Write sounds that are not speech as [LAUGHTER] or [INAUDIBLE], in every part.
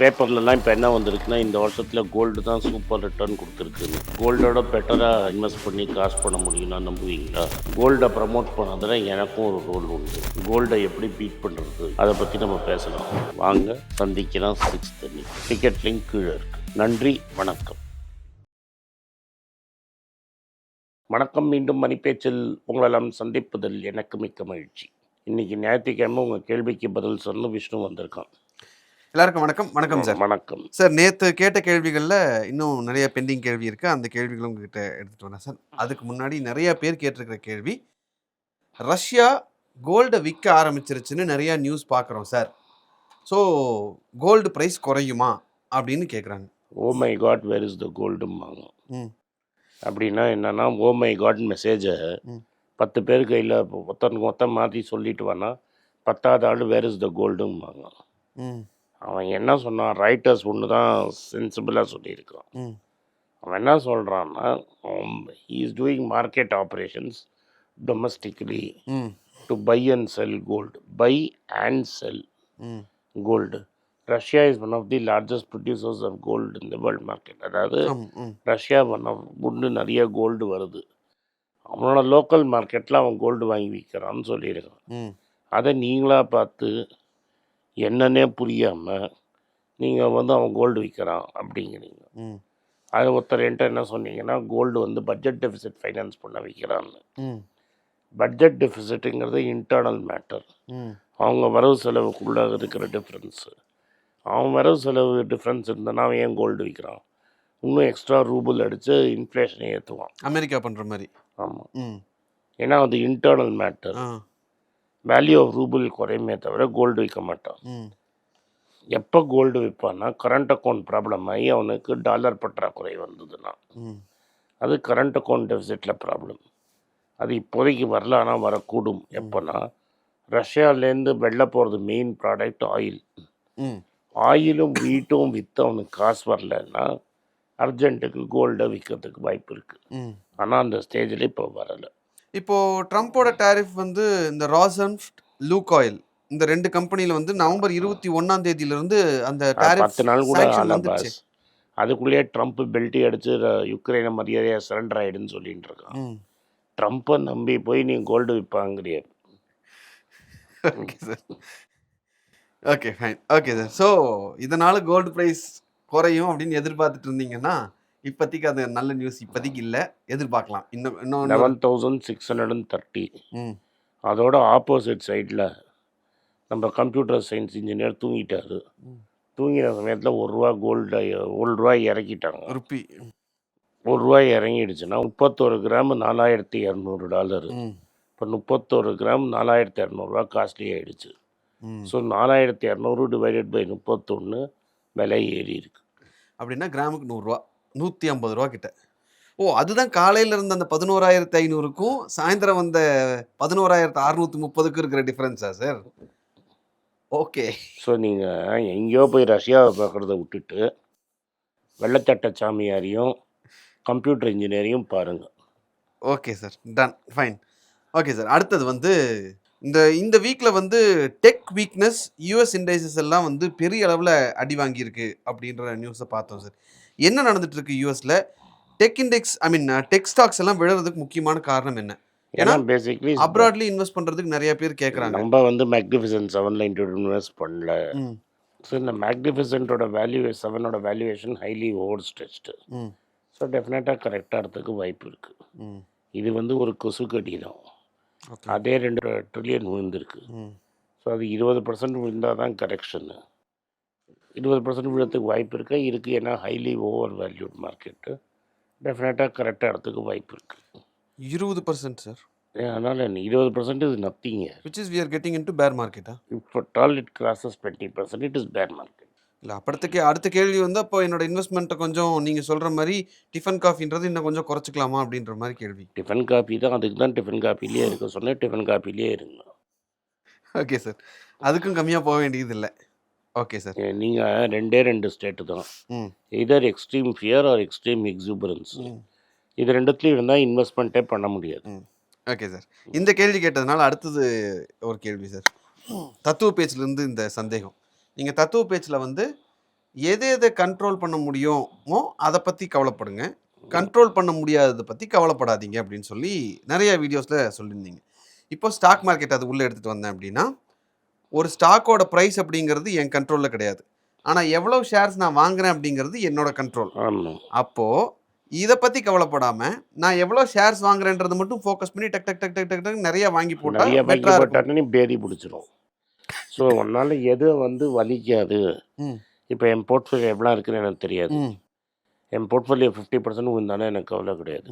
பேப்பர்லலாம் இப்போ என்ன வந்திருக்குன்னா இந்த வருஷத்தில் கோல்டு தான் சூப்பர் ரிட்டர்ன் கொடுத்துருக்குன்னு. கோல்டோட பெட்டராக இன்வெஸ்ட் பண்ணி காசு பண்ண முடியும்னா நம்புவீங்களா? கோல்டை ப்ரமோட் பண்ணதில் எனக்கும் ஒரு ரோல் உண்டு. கோல்டை எப்படி பீட் பண்ணுறது அதை பற்றி நம்ம பேசலாம். வாங்க சந்திக்கலாம் சிக்ஸ் தண்ணி டிக்கெட் லிங்க் கீழே இருக்கு. நன்றி வணக்கம். வணக்கம் மீண்டும் மணிப்பேச்சில் உங்களெல்லாம் சந்திப்பதில் எனக்கு மிக்க மகிழ்ச்சி. இன்றைக்கி ஞாயிற்றுக்கிழமை உங்கள் கேள்விக்கு பதில் சொன்ன விஷ்ணு வந்திருக்கான். எல்லாருக்கும் வணக்கம். வணக்கம் சார். வணக்கம். சார் நேற்று கேட்ட கேள்விகளில் இன்னும் நிறைய பெண்டிங் கேள்வி இருக்கு. அந்த கேள்விகளும் உங்ககிட்ட எடுத்துட்டு வரேன் சார். அதுக்கு முன்னாடி நிறைய பேர் கேட்டிருக்கிற கேள்வி ரஷ்யா கோல்டை விற்க ஆரம்பிச்சிருச்சுன்னு நிறைய நியூஸ் பார்க்குறோம் சார். ஸோ கோல்டு ப்ரைஸ் குறையுமா அப்படின்னு கேட்குறாங்க ஓ my God where is the கோல்டும்பாங்க ம். அப்படின்னா என்னன்னா ஓ மை காட் மெசேஜை. பத்து பேர் கையில் ஒருத்தனுக்கு மொத்தம் மாற்றி சொல்லிட்டு வானா பத்தாவது ஆள் வேர் இஸ் த கோல்டும்பாங்க ம். அவன் என்ன சொன்னான்? ரைட்டர்ஸ் ஒன்று தான் சென்சிபிளாக சொல்லியிருக்கான். அவன் என்ன சொல்கிறான்னா is doing market operations domestically to buy and sell gold buy and sell gold Russia is one of the largest producers of gold the world market அதாவது ரஷ்யா ஒன் ஆஃப் முன்னு நிறைய கோல்டு வருது. அவனோட லோக்கல் மார்க்கெட்டில் அவன் gold வாங்கி விற்கிறான்னு சொல்லியிருக்கான். அதை நீங்களாக பார்த்து என்னன்னே புரியாமல் நீங்கள் வந்து அவன் கோல்டு விற்கிறான் அப்படிங்கிறீங்க. அது ஒருத்தர் என்கிட்ட என்ன சொன்னீங்கன்னா கோல்டு வந்து பட்ஜெட் டெபிசிட் ஃபைனான்ஸ் பண்ண வைக்கிறான்னு. பட்ஜெட் டெபிசிட்டுங்கிறது இன்டர்னல் மேட்டர் அவங்க வரவு செலவுக்குள்ளே இருக்கிற டிஃப்ரென்ஸு அவன் வரவு செலவு டிஃப்ரென்ஸ் இருந்தனா அவன் ஏன் கோல்டு விற்கிறான் இன்னும் எக்ஸ்ட்ரா ரூபிள் அடித்து இன்ஃப்ளேஷனை ஏற்றுவான் அமெரிக்கா பண்ணுற மாதிரி. ஆமாம் ம். ஏன்னா அது internal matter value of rouble குறையுமே தவிர கோல்டு விற்க மாட்டான். எப்போ கோல்டு விற்பான்னா கரண்ட் அக்கௌண்ட் ப்ராப்ளம் ஆகி அவனுக்கு டாலர் பற்றாக்குறை வந்ததுன்னா. அது கரண்ட் அக்கௌண்ட் டெபிசிட்டில் ப்ராப்ளம் அது இப்போதைக்கு வரல ஆனால் வரக்கூடும். எப்போனா ரஷ்யாவிலேருந்து வெளில போகிறது மெயின் ப்ராடக்ட் ஆயில் ஆயிலும் வீட்டும் விற்று அவனுக்கு காசு வரலன்னா அர்ஜென்ட்டுக்கு கோல்டை விற்கிறதுக்கு வாய்ப்பு இருக்குது ஆனால் அந்த ஸ்டேஜில் இப்போ வரலை. இப்போ ட்ரம்ப்போட டாரிஃப் வந்து இந்த ராசன்ஃப்ட் லூகாயில் இந்த ரெண்டு கம்பெனில வந்து நவம்பர் இருபத்தி ஒன்னாம் தேதியிலிருந்து அந்த டாரிஃப் பத்து நாள் கூட பாஸ் அதுக்குள்ளேயே ட்ரம்ப் பெல்ட்டி அடித்து யுக்ரைனை மரியாதையாக சரண்டர் ஆகிடுன்னு சொல்லிட்டு இருக்கான். ட்ரம்ப்பை நம்பி போய் நீ gold விற்பாங்கிறிய okay sir okay fine okay sir so இதனால கோல்டு ப்ரைஸ் குறையும் அப்படின்னு எதிர்பார்த்துட்டு இருந்தீங்கன்னா இப்போதைக்கு அது நல்ல நியூஸ் இப்போதைக்கு இல்லை. எதிர்பார்க்கலாம். இன்னும் இன்னும் eleven thousand six hundred and thirty அதோட ஆப்போசிட் சைடில் நம்ம கம்ப்யூட்டர் சயின்ஸ் இன்ஜினியர் தூங்கிட்டாரு. தூங்கின சமயத்தில் ஒரு ரூபா கோல்டு ஒரு ரூபாய் இறக்கிட்டாங்க. ருப்பி. ஒரு ரூபாய் இறங்கிடுச்சுன்னா முப்பத்தோரு கிராம் நாலாயிரத்தி இரநூறு டாலர். இப்போ முப்பத்தோரு கிராம் நாலாயிரத்தி இரநூறுவா காஸ்ட்லி ஆயிடுச்சு. ம். ஸோ நாலாயிரத்தி இரநூறு டிவைடட் பை முப்பத்தொன்று விலை ஏறி இருக்கு. அப்படின்னா கிராமுக்கு நூறுரூவா நூற்றி ஐம்பது ரூபா கிட்ட. ஓ அதுதான் காலையில் இருந்த அந்த பதினோராயிரத்து ஐநூறுக்கும் சாயந்தரம் வந்த பதினோராயிரத்து அறுநூத்தி முப்பதுக்கும் இருக்கிற டிஃப்ரென்ஸா சார் ஓகே ஸோ நீங்கள் எங்கேயோ போய் ரஷ்யாவை பார்க்குறத விட்டுட்டு வெள்ளச்சட்ட சாமியாரையும் கம்ப்யூட்டர் இன்ஜினியரையும் பாருங்கள் okay sir done fine okay sir அடுத்தது வந்து இந்த இந்த வீக்கில் வந்து டெக் வீக்னஸ் யூஎஸ் இண்டைசஸ் எல்லாம் வந்து பெரிய அளவில் அடி வாங்கியிருக்கு அப்படின்ற நியூஸை பார்த்தோம் சார் என்ன நடந்துட்டு இருக்கு யூஎஸ்ல tech index I mean tech stocks எல்லாம் விழுறதுக்கு முக்கியமான காரணம் என்ன? ஏன்னா பேசிக்லி அப்ராட்லி இன்வெஸ்ட் பண்றதுக்கு நிறைய பேர் கேட்குறாங்க நம்ம வந்து மேக்னிஃபிசன்ட் செவனில் இன்வெஸ்ட் பண்ணல. ஸோ இந்த மேக்னிஃபிசன்ட்டோட value செவனோட valuation highly over stretched so டெஃபினட்டாக கரெக்டாகிறதுக்கு வாய்ப்பு இருக்குது இது வந்து ஒரு கொசு கடி தான் அதே ரெண்டு ட்ரில்லியன் விழுந்திருக்கு ஸோ அது இருபது பர்சன்ட் விழுந்தால் தான் கரெக்ஷனு இருபது பர்சன்ட் விழுறதுக்கு வாய்ப்பு இருக்கா. இருக்குது ஏன்னா ஹைலி ஓவர் வேல்யூட் மார்க்கெட்டு டெஃபினட்டாக கரெக்டாக இடத்துக்கு வாய்ப்பு இருக்குது இருபது பர்சன்ட் சார் அதனால் இருபது பர்சன்ட் இது nothing which is we are getting into bear மார்க்கெட்டா இப்போ till it crosses twenty percent it is bear market இல்லை அப்படத்துக்கு அடுத்த கேள்வி வந்து அப்போ என்னோட இன்வெஸ்ட்மெண்ட்டை கொஞ்சம் நீங்கள் சொல்கிற மாதிரி டிஃபன் காஃபின்றது இன்னும் கொஞ்சம் குறைச்சிக்கலாமா அப்படின்ற மாதிரி கேள்வி. டிஃபன் காப்பி தான் அதுக்கு தான் டிஃபன் காப்பிலேயே [LAUGHS] இருக்க சொன்னேன். டிஃபன் காப்பிலேயே இருங்க. ஓகே சார் அதுக்கும் கம்மியாக போக வேண்டியது இல்லை ஓகே சார். நீங்கள் ரெண்டே ரெண்டு ஸ்டேட்டு தான். ம். Either extreme fear or extreme exuberance இது ரெண்டுத்துலையும் இருந்தால் இன்வெஸ்ட்மெண்ட்டே பண்ண முடியாது. Okay sir. இந்த கேள்வி கேட்டதுனால அடுத்தது ஒரு கேள்வி சார். தத்துவ பேச்சிலேருந்து இந்த சந்தேகம். நீங்கள் தத்துவ பேச்சில் வந்து எது எதை கண்ட்ரோல் பண்ண முடியுமோ அதை பற்றி கவலைப்படுங்க. கண்ட்ரோல் பண்ண முடியாததை பற்றி கவலைப்படாதீங்க அப்படின்னு சொல்லி நிறைய வீடியோஸில் சொல்லியிருந்தீங்க. இப்போ ஸ்டாக் மார்க்கெட் அது உள்ளே எடுத்துகிட்டு வந்தேன் அப்படின்னா ஒரு ஸ்டாக்கோட ப்ரைஸ் அப்படிங்கிறது என் கண்ட்ரோலில் கிடையாது. ஆனால் எவ்வளோ ஷேர்ஸ் நான் வாங்குறேன் அப்படிங்கிறது என்னோட கண்ட்ரோல் அப்போது இதை பற்றி கவலைப்படாமல் நான் எவ்வளோ ஷேர்ஸ் வாங்குறேன்றதை மட்டும் ஃபோக்கஸ் பண்ணி டக் டக் டக் டக் டக் டக் நிறைய வாங்கி போட்டால் பேதி பிடிச்சிரும். ஸோ உன்னால் எது வந்து வலிக்காது. இப்போ என் போர்ட்ஃபோலியோ எவ்வளோ இருக்குன்னு எனக்கு தெரியாது. என் போர்ட்ஃபோலியோ ஃபிஃப்டி பர்சன்ட் விழுந்தாலும் எனக்கு கவலை கிடையாது.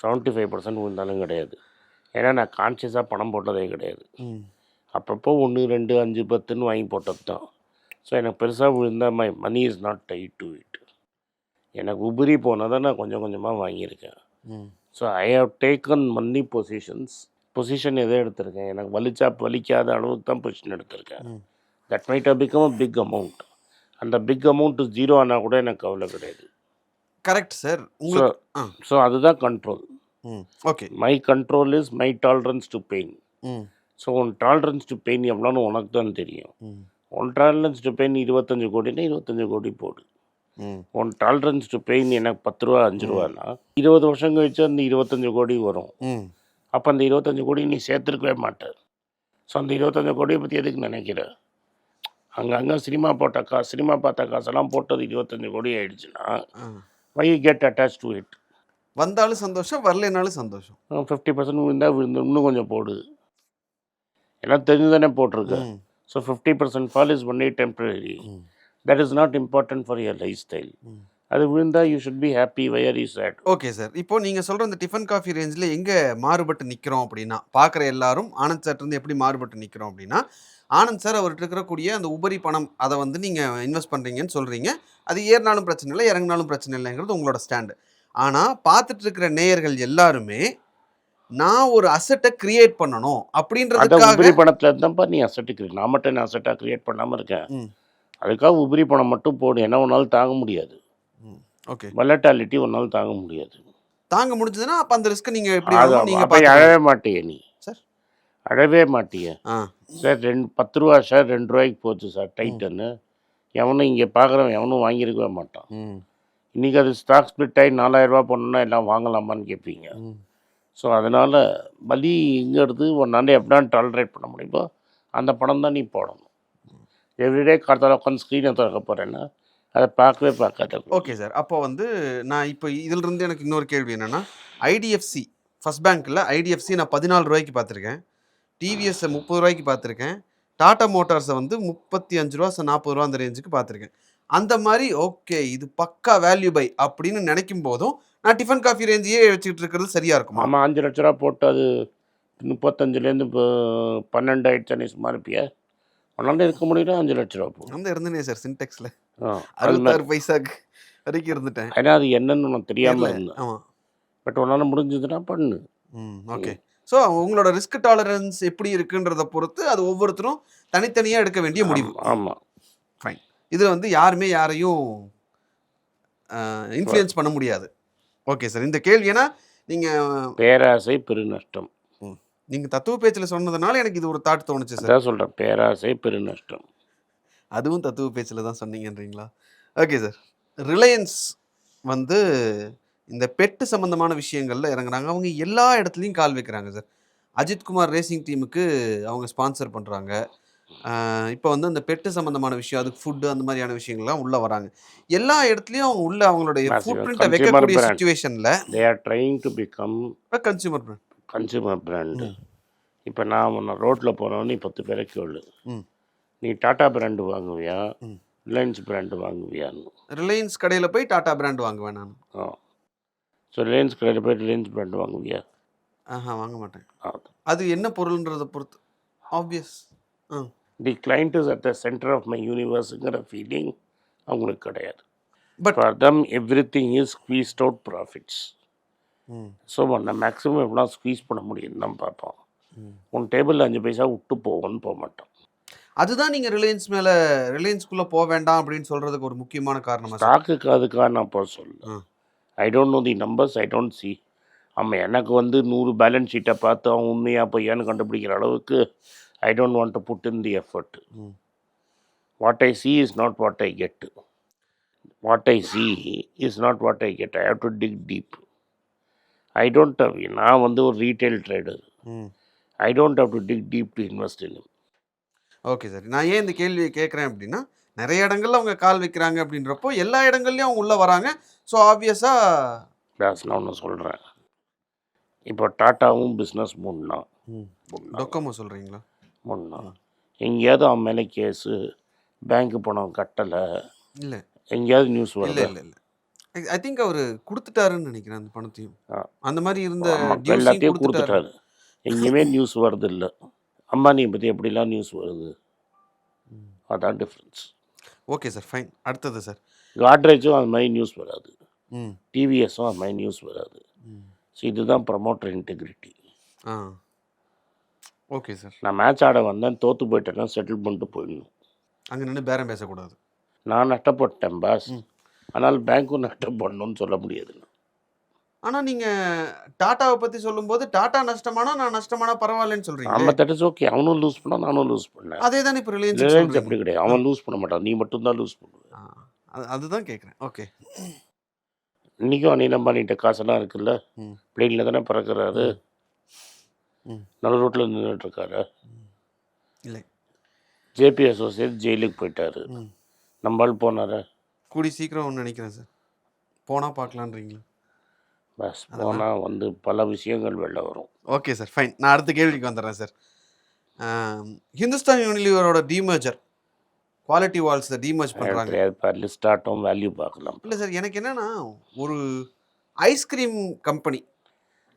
செவன்ட்டி ஃபைவ் பர்சன்ட் விழுந்தாலும் கிடையாது. ஏன்னா நான் கான்ஷியஸாக பணம் போட்டதே கிடையாது. அப்பப்போ ஒன்று ரெண்டு அஞ்சு பத்துன்னு வாங்கி போட்டது தான் ஸோ எனக்கு பெருசாக விழுந்தா my money is not tied to it எனக்கு உபரி போனதை நான் கொஞ்சம் கொஞ்சமாக வாங்கியிருக்கேன். So I have taken money positions position எதை எடுத்திருக்கேன்? எனக்கு வலிச்சா வலிக்காத அளவுக்கு தான் பொசிஷன் எடுத்திருக்கேன். That might have become a big amount அந்த பிக் அமௌண்ட் ஜீரோ ஆனால் கூட எனக்கு கவலை கிடையாது. கரெக்ட் சார் ஸோ அதுதான் control okay my control is my tolerance to pain so உன் டாலரன்ஸ் டு பெயின் எவ்வளோன்னு உனக்கு தான் தெரியும் உன் டாலரன்ஸ் டு பெயின் இருபத்தஞ்சு கோடினா இருபத்தஞ்சு கோடி போடு. உன் டாலரன்ஸ் டு பெயின் எனக்கு பத்து ரூபா அஞ்சு ரூபானா இருபது வருஷம் கழிச்சு அந்த இருபத்தஞ்சு கோடி வரும். அப்போ அந்த இருபத்தஞ்சு கோடி நீ சேர்த்துருக்கவே மாட்ட ஸோ அந்த இருபத்தஞ்சு கோடியை பற்றி எதுக்கு நினைக்கிற? அங்கங்கே சினிமா போட்ட காசு சினிமா பார்த்த காசெல்லாம் போட்டது இருபத்தஞ்சு கோடி ஆயிடுச்சுன்னா why get attached to it வந்தாலும் சந்தோஷம் வரலைனாலும் சந்தோஷம். ஃபிஃப்டி பர்சன்ட் விழுந்தா விழுந்து இன்னும் கொஞ்சம் போடு. எல்லாம் தெரிஞ்சு தானே போட்டிருக்க so fifty percent fall is only temporary that is not important for your lifestyle. அது விழுந்தா you should be happy why are is sad okay sir இப்போ நீங்கள் சொல்கிற இந்த டிஃபன் காஃபி ரேஞ்சில் எங்கே மாறுபட்டு நிற்கிறோம் அப்படின்னா பார்க்குற எல்லாரும் ஆனந்த் சார் எப்படி மாறுபட்டு நிற்கிறோம் அப்படின்னா ஆனந்த் சார் அவர்கிட்ட இருக்கக்கூடிய அந்த உபரி பணம் அதை வந்து நீங்கள் இன்வெஸ்ட் பண்ணுறீங்கன்னு சொல்கிறீங்க அது ஏறினாலும் பிரச்சனை இல்லை இறங்கினாலும் பிரச்சனை இல்லைங்கிறது உங்களோட ஸ்டாண்டு ஆனால் பார்த்துட்டு இருக்கிற நேயர்கள் எல்லாருமே நான் ஒரு அசட்டை கிரியேட் பண்ணணும் அப்படின்றதுக்காக உபரி பணத்தில் இருந்தாப்பா நீ அசட்டுக்கு நான் மட்டும் நான் அசட்டாக க்ரியேட் பண்ணாமல் இருக்கேன். அதுக்காக உபரி பணம் மட்டும் போடு என்ன ஒன்றாலும் தாங்க முடியாது. ஓகே. வலட்டாலிட்டி ஒன்றாலும் தாங்க முடியாது. தாங்க முடிஞ்சதுன்னா அப்போ அந்த ரிஸ்க்கை நீங்கள் எப்படி நீங்கள் அழவே மாட்டிய நீ. சார். அழவே மாட்டிய. ஆ. சார் ரெண்டு பத்து ரூபா சார் ரெண்டு ரூபாய்க்கு போச்சு சார் டைட்டன்னு. எவனும் இங்கே பார்க்குறவன் எவனும் வாங்கியிருக்கவே மாட்டான். இன்றைக்கி அது ஸ்டாக் ஸ்பிளிட் ஆகி நாலாயிரம் ரூபாய் போனோன்னா எல்லாம் வாங்கலாமான்னு கேட்பீங்க ஸோ அதனால் வலிங்கிறது ஒன்றாண்டு எப்படின்னா டாலரேட் பண்ண முடியுமோ. அந்த படம் தான் நீ போடணும். எவ்ரிடே கார்த்தால உட்காந்து ஸ்க்ரீனை திறக்க போகிறேன்னா அதை பார்க்கவே பார்க்காத. ஓகே சார் அப்போ வந்து நான் இப்போ இதிலிருந்து எனக்கு இன்னொரு கேள்வி என்னென்னா ஐடிஎஃப்சி ஃபஸ்ட் பேங்க்கில் ஐடிஎஃப்சி நான் பதினாலு ரூபாய்க்கு பார்த்துருக்கேன். டிவிஎஸ்ஸை முப்பது ரூபாய்க்கு பார்த்துருக்கேன். டாடா மோட்டார்ஸை வந்து முப்பத்தி அஞ்சு ரூபா நாற்பது ரூபா அந்த ரேஞ்சுக்கு பார்த்துருக்கேன். அந்த மாதிரி ஓகே இது பக்கா வேல்யூ பை அப்படின்னு நினைக்கும் போதும் நான் டிஃபன் காஃபி ரேஞ்சையே வச்சுக்கிட்டு இருக்கிறது சரியா இருக்குமா? ஆமாம் அஞ்சு லட்ச ரூபா போட்டு அது முப்பத்தஞ்சுலேருந்து இப்போ பன்னெண்டு ஆயிடுச்சு சும்மா இருப்பியா ஒன்றாண்டு இருக்க முடியல அஞ்சு லட்ச ரூபா போடும் வந்து இருந்தேனே சார் சின்டெக்ஸில். அறுபத்தாறு பைசாக்கு வரைக்கும் இருந்துட்டேன். ஏன்னா அது என்னன்னு உனக்கு தெரியாமல். இருந்தேன் ஆமா. பட் உன்னால் முடிஞ்சதுன்னா பண்ணு. ம் ஓகே. ஸோ உங்களோட ரிஸ்க் டாலரன்ஸ் எப்படி இருக்குன்றத பொறுத்து அது ஒவ்வொருத்தரும் தனித்தனியாக எடுக்க வேண்டிய முடிவு. ஆமாம் ஃபைன் இதில் வந்து யாருமே யாரையும் இன்ஃப்ளூயன்ஸ் பண்ண முடியாது. Okay sir. இந்த கேள்வி ஏன்னா நீங்கள் பேராசை பெருநஷ்டம். நீங்கள் தத்துவ பேச்சில் சொன்னதுனால எனக்கு இது ஒரு தாட் தோணுச்சு சார். அதான் சொல்கிறேன் பேராசை பெருநஷ்டம். அதுவும் தத்துவ பேச்சில் தான் சொன்னீங்கன்றீங்களா? Okay sir. ரிலையன்ஸ் வந்து இந்த பெட்டு சம்மந்தமான விஷயங்களில் இறங்குறாங்க. அவங்க எல்லா இடத்துலையும் கால் வைக்கிறாங்க சார். அஜித்குமார் ரேசிங் டீமுக்கு அவங்க ஸ்பான்சர் பண்ணுறாங்க இப்போ வந்து அந்த பெட்டு சம்மந்தமான விஷயம் அதுக்கு ஃபுட்டு அந்த மாதிரியான விஷயங்கள்லாம் உள்ளே வராங்க. எல்லா இடத்துலையும் அவங்க உள்ள அவங்களுடைய ஃபுட் பிரிண்ட்டை வைக்கக்கூடிய. சுச்சுவேஷனில் they are trying to become consumer brand consumer brand. இப்போ நான் உன்னை ரோட்டில் நீ பத்து பேரை கேளு. நீ டாடா பிராண்டு வாங்குவியா? ம். ரிலையன்ஸ் பிராண்டு வாங்குவியான்னு. ரிலையன்ஸ் கடையில் போய் டாடா பிராண்ட் வாங்குவேன் நான். ஆ. ஸோ ரிலையன்ஸ் கடையில் போய் ரிலையன்ஸ் பிராண்டு வாங்குவியா? ஆஹா வாங்க மாட்டேன். அது என்ன பொருள்ன்றதை பொறுத்து. Obvious ah the client is at the centre of my யூனிவர்ஸுங்கிற feeling அவங்களுக்கு கிடையாது. But- for them everything is squeezed out profits so நான் மேக்ஸிமம் எவ்வளோ ஸ்குவீஸ் பண்ண முடியும்னு தான் பார்ப்போம். உன் டேபிளில் அஞ்சு பைசா விட்டு போவோன்னு போக மாட்டோம். அதுதான் நீங்க ரிலையன்ஸ் மேல ரிலையன்ஸ்குள்ள போக வேண்டாம் அப்படின்னு சொல்றதுக்கு ஒரு முக்கியமான காரணமா ஸ்டாக்குக்கு அதுக்காக நான் போக சொல்ல. I don't know the numbers I don't see ஆமாம் எனக்கு வந்து நூறு பேலன்ஸ் ஷீட்டை பார்த்து அவன் உண்மையாக பொய்யான்னு கண்டுபிடிக்கிற அளவுக்கு I don't want to put in the effort. What I see is not what I get what I see is not what I get I have to dig deep I don't have நான் வந்து ஒரு retail trader I don't have to dig deep to invest in okay sir நான் ஏன் இந்த கேள்வியை கேட்குறேன் அப்படின்னா நிறைய இடங்கள்ல அவங்க கால் வைக்கிறாங்க அப்படின்றப்போ எல்லா இடங்கள்லையும் அவங்க உள்ளே வராங்க. ஸோ ஆப்வியஸாக கிளாஸ் நான் ஒன்று சொல்கிறேன் இப்போ டாட்டாவும் பிஸ்னஸ் முன்னா. முன்னா. டொக்கமோ சொல்கிறீங்களா முன்னா எங்கேயாவது அவன் மேலே கேஸு பேங்க்கு பணம் கட்டலை இல்லை. எங்கேயாவது நியூஸ் வருது? இல்லை இல்லை. ஐ திங்க் அவர் கொடுத்துட்டாருன்னு நினைக்கிறேன் அந்த பணத்தையும். அந்த மாதிரி இருந்த எல்லாத்தையும் கொடுத்துட்டாரு. எங்கேயுமே நியூஸ் வருது இல்லை அம்பானியை பற்றி எப்படிலாம் நியூஸ் வருது? அதான் டிஃப்ரென்ஸ் ஓகே சார் ஃபைன். அடுத்தது சார். காட்ரேஜும் அது மாதிரி நியூஸ் வராது. டிவிஎஸும் அது மாதிரி நியூஸ் வராது. ஸோ இதுதான் ப்ரமோட்டர் இன்டெகிரிட்டி ஆ. Okay sir. நான் மேட்ச் ஆட வந்தேன் தோற்று போயிட்டேன்னா செட்டில் பண்ணிட்டு போயிடணும். அங்கே நின்று பேரம் பேசக்கூடாது. நான் நஷ்டப்பட்டேன் பாஸ். ஆனால் பேங்க்கும் நஷ்டம் பண்ணணும்னு சொல்ல முடியாது. ஆனால் நீங்கள் டாட்டாவை பற்றி சொல்லும்போது டாட்டா நஷ்டமானா நான் நஷ்டமானா பரவாயில்லன்னு சொல்கிறீங்க நம்ம தட் இஸ் ஓகே அவனும் லூஸ் பண்ணா நானும் லூஸ் பண்ணேன். அதே தானே இப்போ ரிலையன்ஸ் ரிலையன்ஸ் அப்படி கிடையாது. அவன் லூஸ் பண்ண மாட்டான். நீ மட்டும்தான் லூஸ் பண்ணுவ. அதுதான் கேட்குறேன் ஓகே இன்றைக்கும் அனில் அம்பானிட்ட காசெல்லாம் இருக்குல்ல. பிளேனில் தானே பறக்கிறாரு. நல்ல ரோட்டில் நின்றுட்டு இருக்காரு இல்லை. ஜேபி அசோசியேட் ஜெயிலுக்கு போயிட்டாரு. ம். நம்மால் போனாரு? கூடி சீக்கிரம் ஒன்று நினைக்கிறேன் சார். போனால் பார்க்கலான்றீங்களா? பஸ் போனால் வந்து பல விஷயங்கள் வெளில வரும். Okay sir fine. நான் அடுத்த கேள்விக்கு வந்துடுறேன் சார். ஹிந்துஸ்தான் யூனிலிவரோட டீமர்ஜர் குவாலிட்டி வால்ஸை டீமர்ஜ் பண்ணுறாங்க லிஸ்ட் ஆட்டம் வேல்யூ பார்க்கலாம். இல்லை சார் எனக்கு என்னன்னா ஒரு ஐஸ்கிரீம் கம்பெனி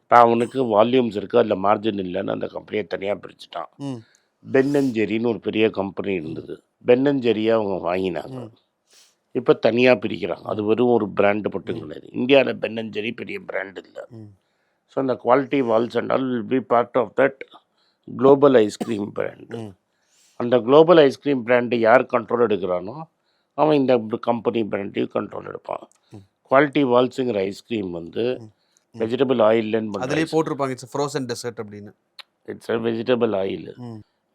இப்போ அவனுக்கு வால்யூம்ஸ் இருக்குது அதில் மார்ஜின் இல்லைன்னு அந்த கம்பெனியை தனியாக பிரிச்சுட்டான். ம். பென் அண்ட் ஜெரின்னு ஒரு பெரிய கம்பெனி இருந்தது. பென் அண்ட் ஜெரியை அவங்க வாங்கினாங்க. இப்போ தனியாக பிரிக்கிறாங்க. அது வெறும் ஒரு பிராண்டு மட்டும் கிடையாது. இந்தியாவில் பென் அண்ட் ஜெரி பெரிய பிராண்ட் இல்லை. ஸோ அந்த Kwality Wall's and all will be part of that global ice cream brand அந்த குளோபல் ஐஸ்கிரீம் பிராண்டு யார் கண்ட்ரோல் எடுக்கிறானோ அவன் இந்த கம்பெனி பிராண்டையும் கண்ட்ரோல் எடுப்பான். குவாலிட்டி வால்ஸுங்கிற ஐஸ்கிரீம் வந்து வெஜிடபிள் ஆயில்னு அதுலேயே போட்டிருப்பாங்க இட்ஸ் ஃப்ரோசன் டெசர்ட் அப்படின்னு. It's vegetable oil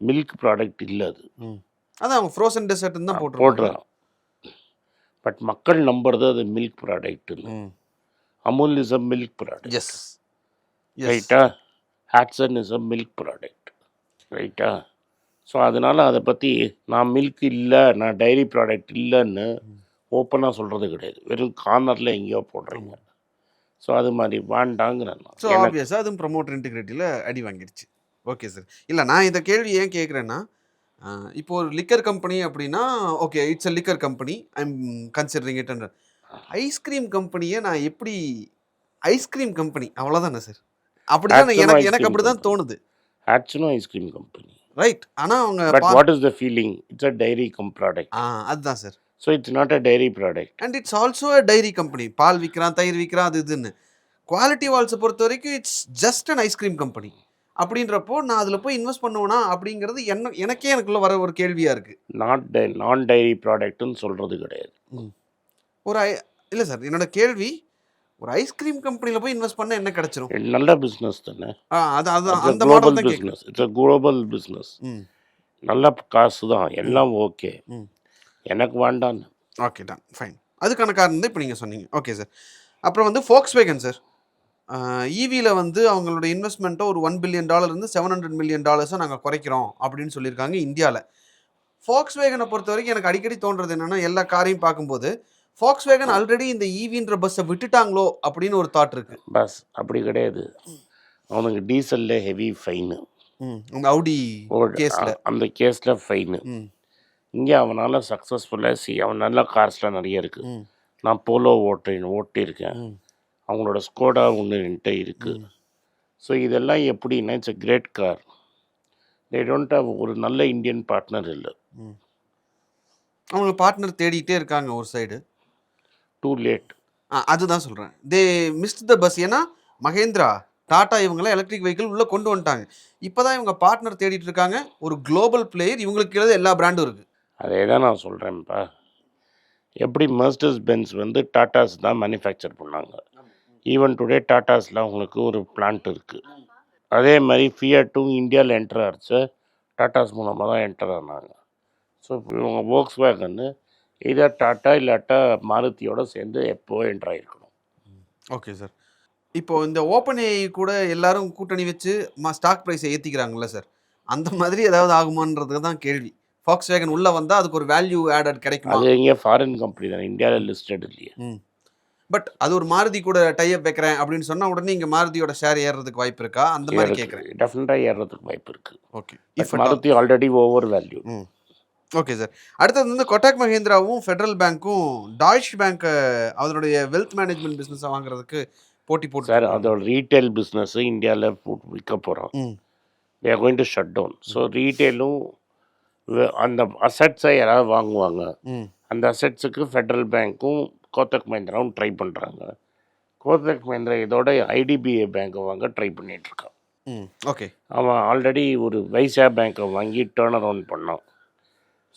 milk product இல்லை அது. அதான் அவங்க ஃப்ரோசன் டெசர்ட்னு தான் போட்டிருப்பாங்க. போடுறான் பட் மக்கள் நம்புறது அது மில்க் ப்ராடக்ட்னு ம். Amul is a milk product yes ரைட்டா Hatsun is a milk product ரைட்டா ஸோ அதனால் அதை பற்றி நான் மில்க் இல்லை நான் டைரி ப்ராடக்ட் இல்லைன்னு ஓப்பனாக சொல்கிறது கிடையாது. வெறும் கார்னரில் எங்கேயோ போடுறீங்க. ஸோ அது மாதிரி வேண்டாங்கிறேன். ஸோ ஆப்வியஸாக அதுவும் ப்ரொமோட்டர் இன்டிகிரேட்டியில் அடி வாங்கிடுச்சு. ஓகே சார் இல்லை நான் இந்த கேள்வி ஏன் கேட்குறேன்னா இப்போ ஒரு லிக்கர் கம்பெனி அப்படின்னா okay it's a liquor company I'm considering it and ice cream கம்பெனியை நான் எப்படி ஐஸ்கிரீம் கம்பெனி அவ்வளோதானே சார் அப்படிதான் எனக்கு எனக்கு cream அப்படி தான் company. தோணுது. ஹேட்சனும் ஐஸ்கிரீம் கம்பெனி ரைட் ஆனால் அவங்க what is the feeling it's a dairy cum product ah அதுதான் sir so it's not a dairy product and it's also a dairy company பால் விற்கிறான் தயிர் விற்கிறான் அது இதுன்னு. குவாலிட்டி வால்ஸை பொறுத்த வரைக்கும் it's just an ice cream company அப்படின்றப்போ நான் அதில் போய் இன்வெஸ்ட் பண்ணுவேனா அப்படிங்கிறது என்ன எனக்கே எனக்குள்ள வர ஒரு கேள்வியாக இருக்குது நாட் டை நான் டைரி ப்ராடக்ட்னு சொல்கிறது கிடையாது. ஒரு ஐ இல்லை சார் என்னோட கேள்வி ஒரு ஐஸ்கிரீம் கம்பெனியில் போய் இன்வெஸ்ட் பண்ண என்ன கிடைச்சிரும்? நல்ல பிஸ்னஸ் தானே? ஆ அது அது It's a அந்த business. It's a global business. ம். நல்ல காசு தான். எல்லாம் ஓகே. எனக்கு வேண்டான்னு ஓகே டன் ஃபைன் அதுக்கான காரணம் தான் இப்போ நீங்கள் சொன்னீங்க. ஓகே சார் அப்புறம் வந்து ஃபோக்ஸ் வேகன் சார் ஈவியில் வந்து அவங்களோட இன்வெஸ்ட்மெண்ட்டை ஒரு ஒன் பில்லியன் டாலர் இருந்து செவன் ஹண்ட்ரட் மில்லியன் டாலர்ஸை நாங்கள் குறைக்கிறோம் அப்படின்னு சொல்லியிருக்காங்க இந்தியாவில் ஃபோக்ஸ் வேகனை பொறுத்த வரைக்கும் எனக்கு அடிக்கடி தோன்றது என்னென்னா எல்லா காரையும் பார்க்கும்போது ஃபோக்ஸ் வேகன் ஆல்ரெடி இந்த ஈவின்ற பஸ்ஸை விட்டுட்டாங்களோ அப்படின்னு ஒரு தாட் இருக்கு. பஸ் அப்படி கிடையாது. அவனுக்கு டீசலில் ஹெவி ஃபைனு அவுடி கேஸில் அந்த கேஸில் ஃபைனு ம். இங்கே அவனால் சக்ஸஸ்ஃபுல்லாக சி அவன் நல்ல கார்ஸ்லாம் நிறைய இருக்குது நான் போலோ ஓட்டேன் ஓட்டியிருக்கேன். அவங்களோட ஸ்கோடா ஒன்று என்கிட்ட இருக்குது ஸோ இதெல்லாம் எப்படின்னா it's a great car they don't have ஒரு நல்ல இந்தியன் பார்ட்னர் இல்லை. அவங்க பார்ட்னர் தேடிட்டே இருக்காங்க ஒரு சைடு டூ லேட் ஆ அதுதான் சொல்கிறேன் தே மிஸ்ட் த பஸ் ஏன்னா மகேந்திரா டாடா இவங்களாம் எலக்ட்ரிக் வெஹிக்கிள் உள்ளே கொண்டு வந்துட்டாங்க. இப்போ தான் இவங்க பார்ட்னர் தேடிட்டு இருக்காங்க. ஒரு குளோபல் பிளேயர் இவங்களுக்கு கீழே எல்லா பிராண்டும் இருக்குது அதே தான் நான் சொல்கிறேன்ப்பா எப்படி மர்ஸ்டர்ஸ் பென்ஸ் வந்து டாட்டாஸ் தான் மேனுஃபேக்சர் பண்ணாங்க. ஈவன் டுடே டாட்டாஸில் அவங்களுக்கு ஒரு பிளான்ட் இருக்குது அதே மாதிரி ஃபியட்டும் இந்தியாவில் என்டர் ஆச்சு டாட்டாஸ் மூலமாக தான் என்டர் ஆனாங்க. ஸோ இவங்க ஒர்க்ஸ் வேகன்னு இதை டாட்டா இல்லாட்டா மாருதியோடு சேர்ந்து எப்போ ஆகிருக்கணும் ஓகே சார் இப்போ இந்த ஓப்பன் ஏஐ கூட எல்லாரும் கூட்டணி வச்சு ஸ்டாக் ப்ரைஸை ஏற்றிக்கிறாங்கல்ல சார் அந்த மாதிரி ஏதாவது ஆகுமான்றதுக்கு தான் கேள்வி. ஃபாக்ஸ் வேகன் உள்ளே வந்தால் அதுக்கு ஒரு வேல்யூ ஆடட் கிடைக்குமா? அது எங்கே ஃபாரின் கம்பெனி தானே இந்தியாவில் லிஸ்டட் இல்லையே. பட் அது ஒரு மாருதி கூட டைப் வைக்கிறேன் அப்படின்னு சொன்னா உடனே இங்க மாருதியோட ஷேர் ஏறுறதுக்கு வாய்ப்பு இருக்கா? அந்த மாதிரி கேட்குறேன் டெஃபினட்டாக ஏறுறதுக்கு வாய்ப்பு இருக்குது okay But Maruti already over value okay sir அடுத்தது வந்து கொட்டாக் மஹேந்திராவும் ஃபெடரல் பேங்க்கும் டாய்ஷ் பேங்க் அதனுடைய வெல்த் மேனேஜ்மெண்ட் பிஸ்னஸை வாங்குறதுக்கு போட்டி போட்டு சார் அதோட ரீட்டைல் பிஸ்னஸ் இந்தியாவில் விற்க போகிறோம் ம். They're going to shut down so ரீட்டைலும் அந்த அசட்ஸை யாராவது வாங்குவாங்க. அந்த அசட்ஸுக்கு ஃபெடரல் பேங்க்கும் கோத்தக் மஹிந்திராவும் ட்ரை பண்ணுறாங்க கோத்தக் மஹிந்திரா இதோட ஐடிபிஐ பேங்க்கை வாங்க ட்ரை பண்ணிகிட்ருக்கான் ஓகே. அவன் ஆல்ரெடி ஒரு வைசா பேங்க்கை வாங்கி டேர்ன் அரவுண்ட் பண்ணான்.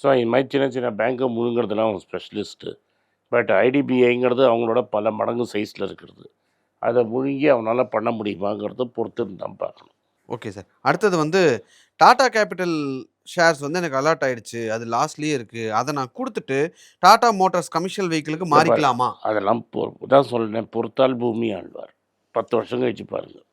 ஸோ இது மாதிரி சின்ன சின்ன பேங்க்கை முழுங்கிறதுலாம் அவன் ஸ்பெஷலிஸ்ட்டு பட் ஐடிபிஐங்கிறது அவங்களோட பல மடங்கு சைஸில் இருக்கிறது. அதை முழுங்கி அவனால் பண்ண முடியுமாங்கிறத பொறுத்து தான் பார்க்கணும். Okay sir. அடுத்தது வந்து டாடா கேபிட்டல் ஷேர்ஸ் வந்து எனக்கு அலாட் ஆயிடுச்சு. அது லாஸ்ட்லயே இருக்கு. அதை நான் கொடுத்துட்டு டாடா மோட்டார்ஸ் கமர்ஷியல் வெஹிக்கிளுக்கு மாறிக்கலாமா? அதெல்லாம் தான் சொல்கிறேன் பொறுத்தால் பூமி ஆழ்வார். பத்து வருஷம் கழிச்சு பாருங்கள்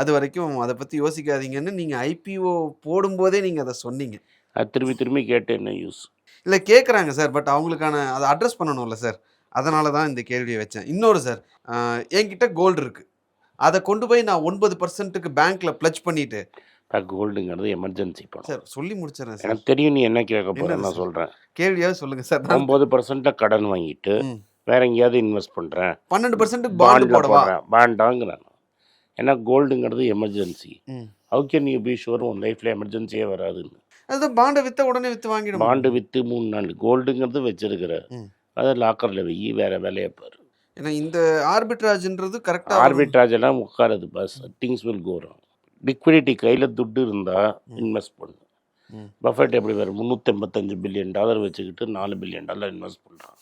அது வரைக்கும் அதை பத்தி யோசிக்காதீங்கன்னு நீங்க ஐபிஓ போடும்போதே நீங்க அதை சொன்னீங்க. அது திரும்பி திரும்பி கேட்டு என்ன யூஸ் இல்லை கேட்குறாங்க சார். பட் அவங்களுக்கான அதை அட்ரஸ் பண்ணணும்ல சார். அதனால தான் இந்த கேள்வியை வச்சேன். இன்னொரு சார் என்கிட்ட கோல்டு இருக்கு. அதை கொண்டு போய் நான் ஒன்பது பர்சன்ட்டுக்கு பேங்க்ல பிளச் பண்ணிட்டு கோல்டுங்கிறது எமர்ஜென்சி பணம் சார் சொல்லி முடிச்சிடறேன் சார். எனக்கு தெரியும் நீ என்ன கேட்க போகிற நான்? சொல்கிறேன் கேள்வியாவது சொல்லுங்க சார் ஒம்பது பர்சன்ட்டில் கடன் வாங்கிட்டு. வேற எங்கேயாவது இன்வெஸ்ட் பண்ணுறேன் பன்னெண்டு பாண்டு பாண்டில் போடுறேன். பாண்டாங்கிறேன் ஏன்னா கோல்டுங்கிறது emergency. How can you be sure உன் லைஃப்பில் எமர்ஜென்சியே வராதுன்னு? அதுதான் பாண்டை வித்த உடனே வித்து வாங்கிடும் பாண்டு விற்று மூணு நாள். கோல்டுங்கிறது வச்சிருக்கிற. அதை லாக்கரில் வெயி வேற வேலையை பாரு. ஏன்னா இந்த ஆர்பிட்ராஜ்ன்றது கரெக்டாக ஆர்பிட்ராஜ் எல்லாம் உட்காரது but things will go wrong liquidity கையில் துட்டு இருந்தால் இன்வெஸ்ட் பண்ணு. பஃபெட் எப்படி வேறு முந்நூற்றம்பத்தஞ்சு பில்லியன் டாலர் வச்சுக்கிட்டு நாலு பில்லியன் டாலர் இன்வெஸ்ட் பண்ணுறான்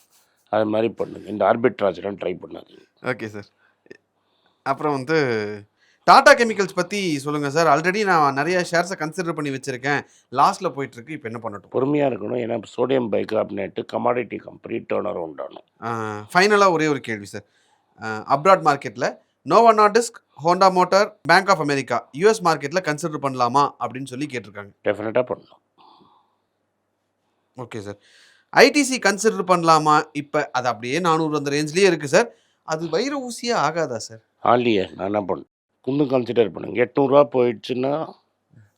அது மாதிரி பண்ணுங்க. இந்த ஆர்பிட்ராஜ்லாம் ட்ரை பண்ணாதீங்க. ஓகே சார் அப்புறம் வந்து டாடா கெமிக்கல்ஸ் பற்றி சொல்லுங்கள் சார் ஆல்ரெடி நான் நிறைய ஷேர்ஸை கன்சிடர் பண்ணி வச்சுருக்கேன். லாஸ்ட்டில் போயிட்டுருக்கு. இப்போ என்ன பண்ணட்டும்? பொறுமையாக இருக்கணும். ஏன்னா sodium bicarbonate commodity company turn around ஆகணும் ஃபைனலாக ஒரே ஒரு கேள்வி சார் அப்ராட் மார்க்கெட்டில் Novo Nordisk Honda Motor Bank of America US மார்க்கெட்டில் கன்சிடர் பண்ணலாமா அப்படின்னு சொல்லி கேட்டிருக்காங்க. டெஃபினட்டாக பண்ணணும். ஓகே சார் ஐடிசி கன்சிடர் பண்ணலாமா? இப்போ அது அப்படியே நானூறு அந்த ரேஞ்ச்லேயே இருக்குது சார் அது வைர ஊசியே ஆகாதா சார் ஆலியே நான் என்ன பண்ணேன் இன்னும் கன்சிடர் பண்ணுங்க எட்நூறுரூவா போயிடுச்சுன்னா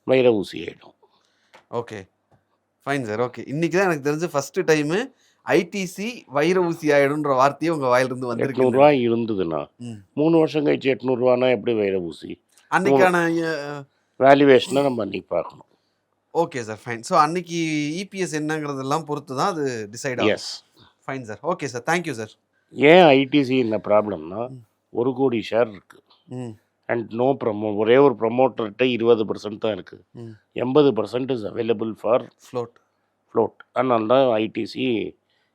வைர ஊசி ஆகிடும் ஓகே ஃபைன் சார் ஓகே இன்னைக்கு தான் எனக்கு தெரிஞ்ச ஃபஸ்ட்டு டைமு ஐடிசி வைர ஊசி ஆயிடும்ன்ற வார்த்தையே உங்கள் வாயிலிருந்து வந்திருக்கு எட்நூறுரூவா இருந்ததுன்னா. மூணு வருஷம் கழிச்சு எட்நூறுரூவானா எப்படி வைர ஊசி? அன்னைக்கான வேல்யூவேஷனை நம்ம அன்றைக்கி பார்க்கணும். Okay sir fine. ஸோ அன்னைக்கு இபிஎஸ் என்னங்கிறதெல்லாம் பொறுத்து தான் அது டிசைட் ஆகும். Yes fine sir. Okay sir thank you sir. ஏன் ஐடிசி என்ன ப்ராப்ளம்னா ஒரு கோடி ஷேர் இருக்குது அண்ட் நோ ப்ரமோ ஒரே ஒரு ப்ரமோட்டர்கிட்ட இருபது பர்சன்ட் தான் இருக்குது ம். எண்பது percent is available for float float அதனால தான் ஐடிசி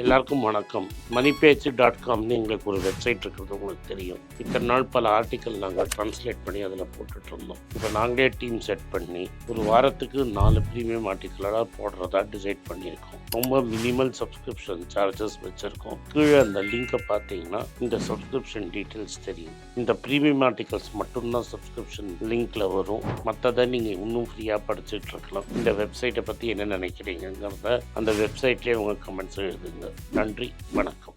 எல்லாருக்கும் வணக்கம். மணிபேச்சு டாட் காம்னு எங்களுக்கு ஒரு வெப்சைட் இருக்கிறது உங்களுக்கு தெரியும். இத்தனை நாள் பல ஆர்டிக்கல் நாங்கள் ட்ரான்ஸ்லேட் பண்ணி அதில் போட்டுட்டு இருந்தோம். இப்போ நாங்களே டீம் செட் பண்ணி ஒரு வாரத்துக்கு நாலு ப்ரீமியம் ஆர்டிக்கலாக போடுறதா டிசைட் பண்ணியிருக்கோம். ரொம்ப மினிமல் சப்ஸ்கிரிப்ஷன் சார்ஜஸ் வச்சுருக்கோம். கீழே அந்த லிங்கை பார்த்தீங்கன்னா இந்த சப்ஸ்கிரிப்ஷன் டீட்டெயில்ஸ் தெரியும். இந்த ப்ரீமியம் ஆர்டிகல்ஸ் மட்டும்தான் சப்ஸ்கிரிப்ஷன் லிங்க்ல வரும். மற்றதை நீங்கள் இன்னும் ஃப்ரீயாக படிச்சுட்டு இருக்கலாம். இந்த வெப்சைட்டை பற்றி என்ன நினைக்கிறீங்கிறத அந்த வெப்சைட்லேயே உங்கள் கமெண்ட்ஸ் எழுதுங்க. நன்றி வணக்கம்.